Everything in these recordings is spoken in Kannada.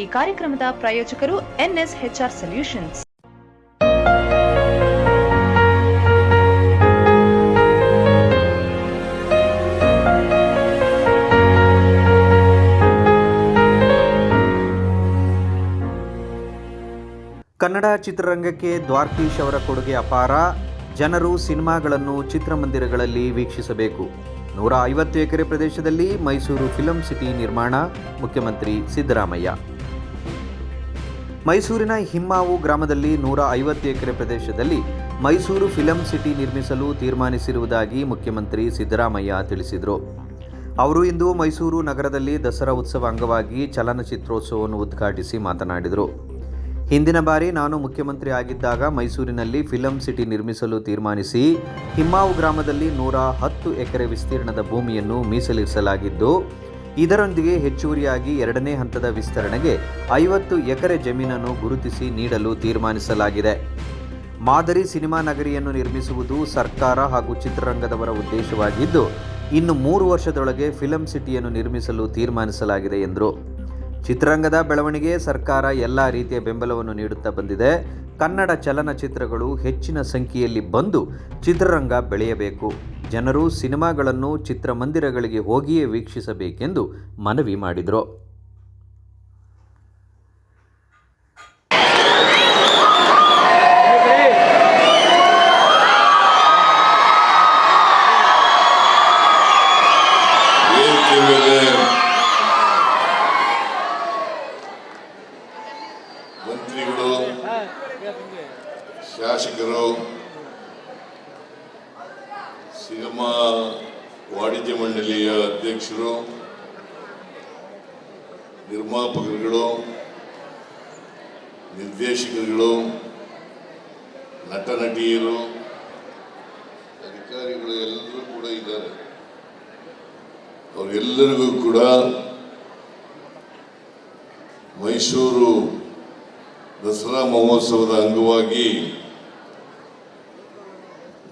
ಈ ಕಾರ್ಯಕ್ರಮದ ಪ್ರಾಯೋಜಕರು ಎನ್ಎಸ್ಎಚ್ಆರ್ ಸೊಲ್ಯೂಷನ್ಸ್. ಕನ್ನಡ ಚಿತ್ರರಂಗಕ್ಕೆ ದ್ವಾರ್ಕೀಶ್ ಅವರ ಕೊಡುಗೆ ಅಪಾರ. ಜನರು ಸಿನಿಮಾಗಳನ್ನು ಚಿತ್ರಮಂದಿರಗಳಲ್ಲಿ ವೀಕ್ಷಿಸಬೇಕು. ನೂರ ಐವತ್ತು ಎಕರೆ ಪ್ರದೇಶದಲ್ಲಿ ಮೈಸೂರು ಫಿಲಂ ಸಿಟಿ ನಿರ್ಮಾಣ. ಮುಖ್ಯಮಂತ್ರಿ ಸಿದ್ದರಾಮಯ್ಯ. ಮೈಸೂರಿನ ಹಿಮ್ಮಾವು ಗ್ರಾಮದಲ್ಲಿ ನೂರ ಐವತ್ತು ಎಕರೆ ಪ್ರದೇಶದಲ್ಲಿ ಮೈಸೂರು ಫಿಲಂ ಸಿಟಿ ನಿರ್ಮಿಸಲು ತೀರ್ಮಾನಿಸಿರುವುದಾಗಿ ಮುಖ್ಯಮಂತ್ರಿ ಸಿದ್ದರಾಮಯ್ಯ ತಿಳಿಸಿದರು. ಅವರು ಇಂದು ಮೈಸೂರು ನಗರದಲ್ಲಿ ದಸರಾ ಉತ್ಸವ ಅಂಗವಾಗಿ ಚಲನಚಿತ್ರೋತ್ಸವವನ್ನು ಉದ್ಘಾಟಿಸಿ ಮಾತನಾಡಿದರು. ಹಿಂದಿನ ಬಾರಿ ನಾನು ಮುಖ್ಯಮಂತ್ರಿ ಆಗಿದ್ದಾಗ ಮೈಸೂರಿನಲ್ಲಿ ಫಿಲಂ ಸಿಟಿ ನಿರ್ಮಿಸಲು ತೀರ್ಮಾನಿಸಿ ಹಿಮ್ಮಾವು ಗ್ರಾಮದಲ್ಲಿ ನೂರ ಹತ್ತು ಎಕರೆ ವಿಸ್ತೀರ್ಣದ ಭೂಮಿಯನ್ನು ಮೀಸಲಿರಿಸಲಾಗಿದ್ದು ಇದರೊಂದಿಗೆ ಹೆಚ್ಚುವರಿಯಾಗಿ ಎರಡನೇ ಹಂತದ ವಿಸ್ತರಣೆಗೆ ಐವತ್ತು ಎಕರೆ ಜಮೀನನ್ನು ಗುರುತಿಸಿ ನೀಡಲು ತೀರ್ಮಾನಿಸಲಾಗಿದೆ. ಮಾದರಿ ಸಿನಿಮಾ ನಗರಿಯನ್ನು ನಿರ್ಮಿಸುವುದು ಸರ್ಕಾರ ಹಾಗೂ ಚಿತ್ರರಂಗದವರ ಉದ್ದೇಶವಾಗಿದ್ದು, ಇನ್ನು ಮೂರು ವರ್ಷದೊಳಗೆ ಫಿಲಂ ಸಿಟಿಯನ್ನು ನಿರ್ಮಿಸಲು ತೀರ್ಮಾನಿಸಲಾಗಿದೆ ಎಂದರು. ಚಿತ್ರರಂಗದ ಬೆಳವಣಿಗೆ ಸರ್ಕಾರ ಎಲ್ಲ ರೀತಿಯ ಬೆಂಬಲವನ್ನು ನೀಡುತ್ತಾ ಬಂದಿದೆ. ಕನ್ನಡ ಚಲನಚಿತ್ರಗಳು ಹೆಚ್ಚಿನ ಸಂಖ್ಯೆಯಲ್ಲಿ ಬಂದು ಚಿತ್ರರಂಗ ಬೆಳೆಯಬೇಕು. ಜನರು ಸಿನಿಮಾಗಳನ್ನು ಚಿತ್ರಮಂದಿರಗಳಿಗೆ ಹೋಗಿಯೇ ವೀಕ್ಷಿಸಬೇಕೆಂದು ಮನವಿ ಮಾಡಿದರು. ಸಿನಿಮಾ ವಾಣಿಜ್ಯ ಮಂಡಳಿಯ ಅಧ್ಯಕ್ಷರು, ನಿರ್ಮಾಪಕರುಗಳು, ನಿರ್ದೇಶಕರುಗಳು ನಟ ನಟಿಯರು ಅಧಿಕಾರಿಗಳು ಎಲ್ಲರೂ ಕೂಡ ಇದ್ದಾರೆ. ಅವರೆಲ್ಲರಿಗೂ ಕೂಡ ಮೈಸೂರು ದಸರಾ ಮಹೋತ್ಸವದ ಅಂಗವಾಗಿ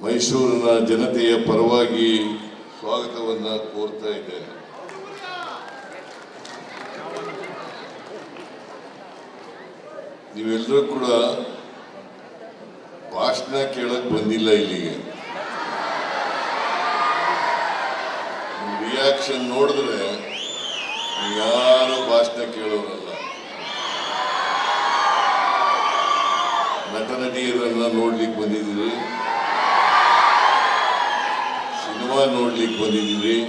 ಮೈಸೂರಿನ ಜನತೆಯ ಪರವಾಗಿ ಸ್ವಾಗತವನ್ನ ಕೋರ್ತಾ ಇದ್ದೇನೆ. ನೀವೆಲ್ಲರೂ ಕೂಡ ಭಾಷಣ ಕೇಳಕ್ ಬಂದಿಲ್ಲ ಇಲ್ಲಿಗೆ. ರಿಯಾಕ್ಷನ್ ನೋಡಿದ್ರೆ ಯಾರು ಭಾಷಣ ಕೇಳೋರಲ್ಲ. ನಟ ನಟಿಯರನ್ನ ನೋಡ್ಲಿಕ್ಕೆ ಬಂದಿದ್ದೀರಿ. ಸಿನಿಮಾ ನೋಡ್ಲಿಕ್ಕೆ ಬಂದಿದ್ದೀವಿ.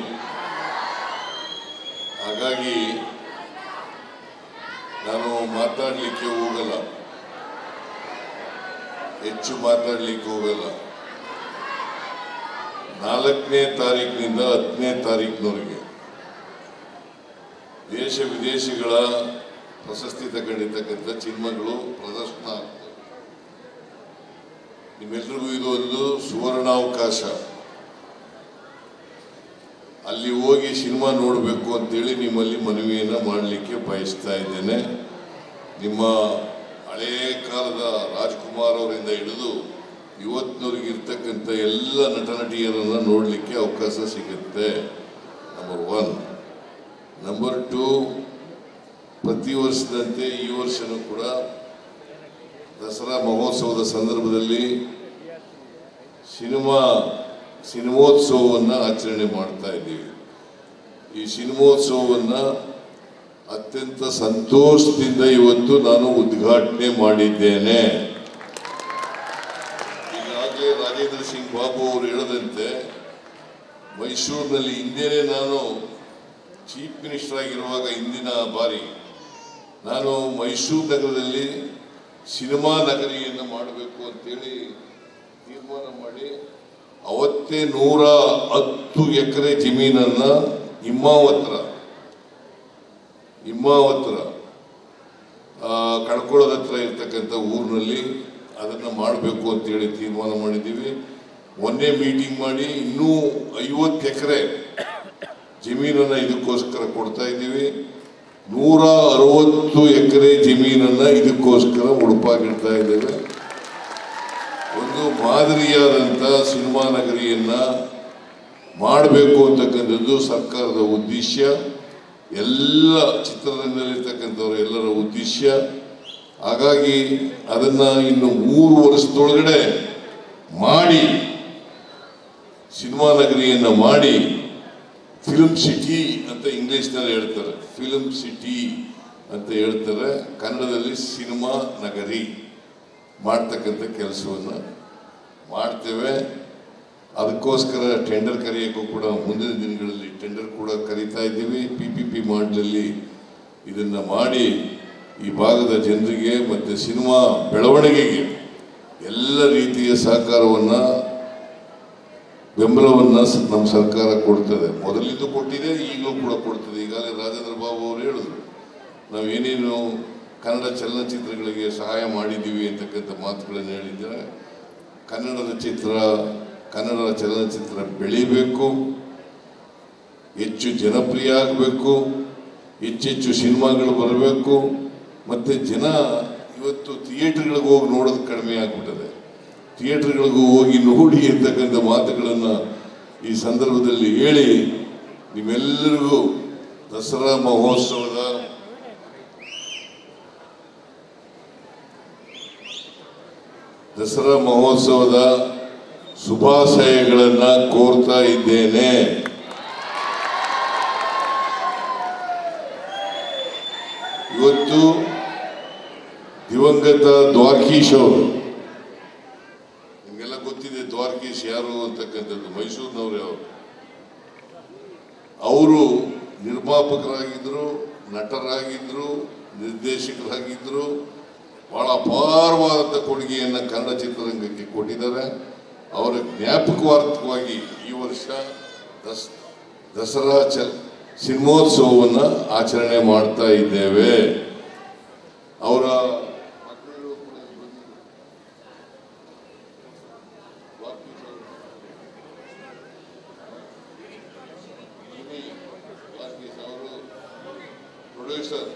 ಹಾಗಾಗಿ ನಾನು ಮಾತಾಡ್ಲಿಕ್ಕೆ ಹೋಗಲ್ಲ. ಹೆಚ್ಚು ಮಾತಾಡ್ಲಿಕ್ಕೆ ಹೋಗಲ್ಲ. ನಾಲ್ಕನೇ ತಾರೀಕಿನಿಂದ ಹತ್ತನೇ ತಾರೀಕಿನವರೆಗೆ ದೇಶ ವಿದೇಶಿಗಳ ಪ್ರಶಸ್ತಿ ತಗೊಂಡಿರ್ತಕ್ಕಂಥ ಚಿನ್ಮಗಳು ಪ್ರದರ್ಶನ ಆಗ್ತವೆ. ನಿಮ್ಮೆಲ್ರಿಗೂ ಇದು ಒಂದು ಸುವರ್ಣಾವಕಾಶ. ಅಲ್ಲಿ ಹೋಗಿ ಸಿನಿಮಾ ನೋಡಬೇಕು ಅಂತೇಳಿ ನಿಮ್ಮಲ್ಲಿ ಮನವಿಯನ್ನು ಮಾಡಲಿಕ್ಕೆ ಬಯಸ್ತಾ ಇದ್ದೇನೆ. ನಿಮ್ಮ ಹಳೇ ಕಾಲದ ರಾಜ್ಕುಮಾರ್ ಅವರಿಂದ ಹಿಡಿದು ಇವತ್ತಿನವ್ರಿಗೆ ಇರ್ತಕ್ಕಂಥ ಎಲ್ಲ ನಟ ನಟಿಯರನ್ನು ನೋಡಲಿಕ್ಕೆ ಅವಕಾಶ ಸಿಗುತ್ತೆ. ನಂಬರ್ ಒನ್ ನಂಬರ್ ಟು ಪ್ರತಿ ವರ್ಷದಂತೆ ಈ ವರ್ಷನೂ ಕೂಡ ದಸರಾ ಮಹೋತ್ಸವದ ಸಂದರ್ಭದಲ್ಲಿ ಸಿನಿಮಾ ಸಿನಿಮೋತ್ಸವವನ್ನು ಆಚರಣೆ ಮಾಡ್ತಾ ಇದ್ದೀವಿ. ಈ ಸಿನಿಮೋತ್ಸವವನ್ನು ಅತ್ಯಂತ ಸಂತೋಷದಿಂದ ಇವತ್ತು ನಾನು ಉದ್ಘಾಟನೆ ಮಾಡಿದ್ದೇನೆ. ಈಗಾಗಲೇ ರಾಜೇಂದ್ರ ಸಿಂಗ್ ಬಾಬು ಅವರು ಹೇಳದಂತೆ ಮೈಸೂರಿನಲ್ಲಿ ಹಿಂದೆನೇ ನಾನು ಚೀಫ್ ಮಿನಿಸ್ಟರ್ ಆಗಿರುವಾಗ ಹಿಂದಿನ ಬಾರಿ ನಾನು ಮೈಸೂರು ನಗರದಲ್ಲಿ ಸಿನಿಮಾ ನಗರಿಯನ್ನು ಮಾಡಬೇಕು ಅಂತೇಳಿ ತೀರ್ಮಾನ ಮಾಡಿ ಅವತ್ತೇ ನೂರ ಹತ್ತು ಎಕರೆ ಜಮೀನನ್ನ ಹಿಮಾವತ್ರ ಹಿಮಾವತ್ರ ಕಳ್ಕೊಳ್ಳೋದ ಹತ್ರ ಇರ್ತಕ್ಕಂಥ ಊರಿನಲ್ಲಿ ಅದನ್ನು ಮಾಡಬೇಕು ಅಂತೇಳಿ ತೀರ್ಮಾನ ಮಾಡಿದ್ದೀವಿ. ಒಂದೇ ಮೀಟಿಂಗ್ ಮಾಡಿ ಇನ್ನೂ ಐವತ್ತು ಎಕರೆ ಜಮೀನನ್ನು ಇದಕ್ಕೋಸ್ಕರ ಕೊಡ್ತಾ ಇದ್ದೀವಿ. ನೂರ ಅರವತ್ತು ಎಕರೆ ಜಮೀನನ್ನು ಇದಕ್ಕೋಸ್ಕರ ಉಡುಪಾಗಿಡ್ತಾ ಇದ್ದೇವೆ. ಮಾದರಿಯಾದಂಥ ಸಿನಿಮಾ ನಗರಿಯನ್ನ ಮಾಡಬೇಕು ಅಂತಕ್ಕಂಥದ್ದು ಸರ್ಕಾರದ ಉದ್ದೇಶ ಎಲ್ಲ ಚಿತ್ರರಂಗದಲ್ಲಿರ್ತಕ್ಕಂಥವ್ರ ಎಲ್ಲರ ಉದ್ದೇಶ ಹಾಗಾಗಿ ಅದನ್ನ ಇನ್ನು ಮೂರು ವರ್ಷದೊಳಗಡೆ ಮಾಡಿ, ಸಿನಿಮಾ ನಗರಿಯನ್ನು ಮಾಡಿ ಫಿಲಮ್ ಸಿಟಿ ಅಂತ ಇಂಗ್ಲೀಷ್ನಲ್ಲಿ ಹೇಳ್ತಾರೆ. ಫಿಲಮ್ ಸಿಟಿ ಅಂತ ಹೇಳ್ತಾರೆ. ಕನ್ನಡದಲ್ಲಿ ಸಿನಿಮಾ ನಗರಿ ಮಾಡ್ತಕ್ಕಂಥ ಕೆಲಸವನ್ನು ಮಾಡ್ತೇವೆ. ಅದಕ್ಕೋಸ್ಕರ ಟೆಂಡರ್ ಕರೆಯೋಕ್ಕೂ ಕೂಡ ಮುಂದಿನ ದಿನಗಳಲ್ಲಿ ಟೆಂಡರ್ ಕೂಡ ಕರೀತಾ ಇದ್ದೀವಿ. ಪಿ ಪಿ ಪಿ ಮಾಡಲಲ್ಲಿ ಇದನ್ನು ಮಾಡಿ ಈ ಭಾಗದ ಜನರಿಗೆ ಮತ್ತು ಸಿನಿಮಾ ಬೆಳವಣಿಗೆಗೆ ಎಲ್ಲ ರೀತಿಯ ಸಹಕಾರವನ್ನು, ಬೆಂಬಲವನ್ನು ನಮ್ಮ ಸರ್ಕಾರ ಕೊಡ್ತದೆ. ಮೊದಲಿದ್ದು ಕೊಟ್ಟಿದೆ, ಈಗಲೂ ಕೂಡ ಕೊಡ್ತದೆ. ಈಗಾಗಲೇ ರಾಜೇಂದ್ರ ಬಾಬು ಅವರು ಹೇಳಿದ್ರು, ನಾವು ಏನೇನು ಕನ್ನಡ ಚಲನಚಿತ್ರಗಳಿಗೆ ಸಹಾಯ ಮಾಡಿದ್ದೀವಿ ಅಂತಕ್ಕಂಥ ಮಾತುಗಳನ್ನು ಹೇಳಿದ್ದಾರೆ. ಕನ್ನಡದ ಚಿತ್ರ, ಕನ್ನಡದ ಚಲನಚಿತ್ರ ಬೆಳಿಬೇಕು, ಹೆಚ್ಚು ಜನಪ್ರಿಯ ಆಗಬೇಕು, ಹೆಚ್ಚೆಚ್ಚು ಸಿನಿಮಾಗಳು ಬರಬೇಕು, ಮತ್ತು ಜನ ಇವತ್ತು ಥಿಯೇಟ್ರ್ಗಳಿಗೆ ಹೋಗಿ ನೋಡೋದು ಕಡಿಮೆ ಆಗಿಬಿಟ್ಟಿದೆ. ಥಿಯೇಟ್ರ್ಗಳಿಗೂ ಹೋಗಿ ನೋಡಿ ಅಂತಕ್ಕಂಥ ಮಾತುಗಳನ್ನು ಈ ಸಂದರ್ಭದಲ್ಲಿ ಹೇಳಿ ನಿಮ್ಮೆಲ್ಲರಿಗೂ ದಸರಾ ಮಹೋತ್ಸವದ ದಸರಾ ಮಹೋತ್ಸವದ ಶುಭಾಶಯಗಳನ್ನು ಕೋರ್ತಾ ಇದ್ದೇನೆ. ಇವತ್ತು ದಿವಂಗತ ದ್ವಾರಕೀಶ್ ಅವರು, ನಿಮಗೆಲ್ಲ ಗೊತ್ತಿದೆ ದ್ವಾರಕೀಶ್ ಯಾರು ಅಂತಕ್ಕಂಥದ್ದು, ಮೈಸೂರಿನವ್ರು ಅವರು. ಅವರು ನಿರ್ಮಾಪಕರಾಗಿದ್ರು, ನಟರಾಗಿದ್ರು ನಿರ್ದೇಶಕರಾಗಿದ್ದರು ಬಹಳ ಅಪಾರವಾದಂಥ ಕೊಡುಗೆಯನ್ನು ಕನ್ನಡ ಚಿತ್ರರಂಗಕ್ಕೆ ಕೊಟ್ಟಿದ್ದಾರೆ. ಅವರ ಜ್ಞಾಪಕವಾರ್ಥವಾಗಿ ಈ ವರ್ಷ ದಸ್, ದಸರಾ ಚ, ಸಿನಿಮೋತ್ಸವವನ್ನು ಆಚರಣೆ ಮಾಡ್ತಾ ಇದ್ದೇವೆ. ಅವರು ಪ್ರೊಡ್ಯೂಸರ್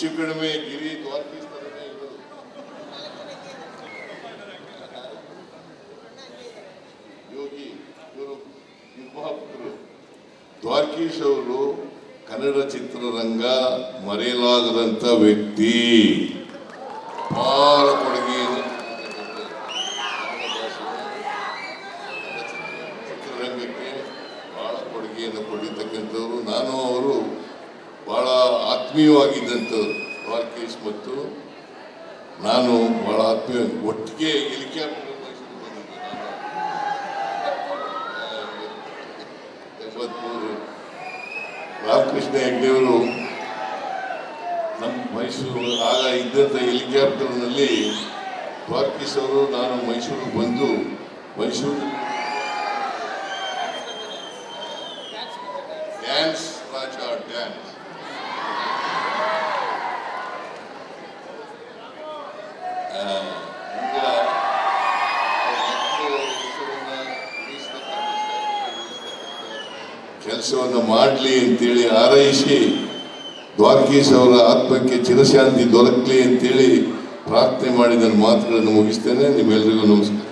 ಹೆಚ್ಚು ಕಡಿಮೆ ಗಿರಿ ದ್ವಾರಕೀಶ್ ಥರನೇ ಇರೋದು ಯೋಗಿ, ಇವರು ನಿರ್ಮಾಪಕರು ದ್ವಾರಕೀಶ್ ಅವರು ಕನ್ನಡ ಚಿತ್ರರಂಗ ಮರೆಯಲಾಗದಂತ ವ್ಯಕ್ತಿ. ಬಹಳ ಕೊಡುಗೆ ಚಿತ್ರರಂಗಕ್ಕೆ ಬಹಳ ಕೊಡುಗೆಯನ್ನು ಕೊಟ್ಟಿರ್ತಕ್ಕಂಥವ್ರು ನಾನು, ಅವರು ಬಹಳ ಆತ್ಮೀಯವಾಗಿದ್ದಂಥವ್ರು ಕೇಸ್ ಮತ್ತು ನಾನು ಬಹಳ ಆತ್ಮೀಯ, ಒಟ್ಟಿಗೆ ಇಳಿಕೆ ಎಂಬತ್ಮೂರು ರಾಮಕೃಷ್ಣ ಹೆಗ್ಡೆಯವರು ನಮ್ಮ ಮೈಸೂರು, ಆಗ ಇದ್ದಂಥ ಹೆಲಿಕಾಪ್ಟರ್ನಲ್ಲಿ ದ್ವಾರಕೀಶ್ ಅವರು, ನಾನು ಮೈಸೂರಿಗೆ ಬಂದು ಮೈಸೂರು ಡ್ಯಾನ್ಸ್ ರಾಜ, ಡ್ಯಾನ್ಸ್. ಕೆಲಸವನ್ನು ಮಾಡಲಿ ಅಂತೇಳಿ ಆರೈಸಿ ದ್ವಾರಕೀಶ್ ಅವರ ಆತ್ಮಕ್ಕೆ ಚಿರಶಾಂತಿ ದೊರಕಲಿ ಅಂತೇಳಿ ಪ್ರಾರ್ಥನೆ ಮಾಡಿದ ಮಾತುಗಳನ್ನು ಮುಗಿಸ್ತೇನೆ. ನಿಮ್ಮೆಲ್ಲರಿಗೂ ನಮಸ್ಕಾರ.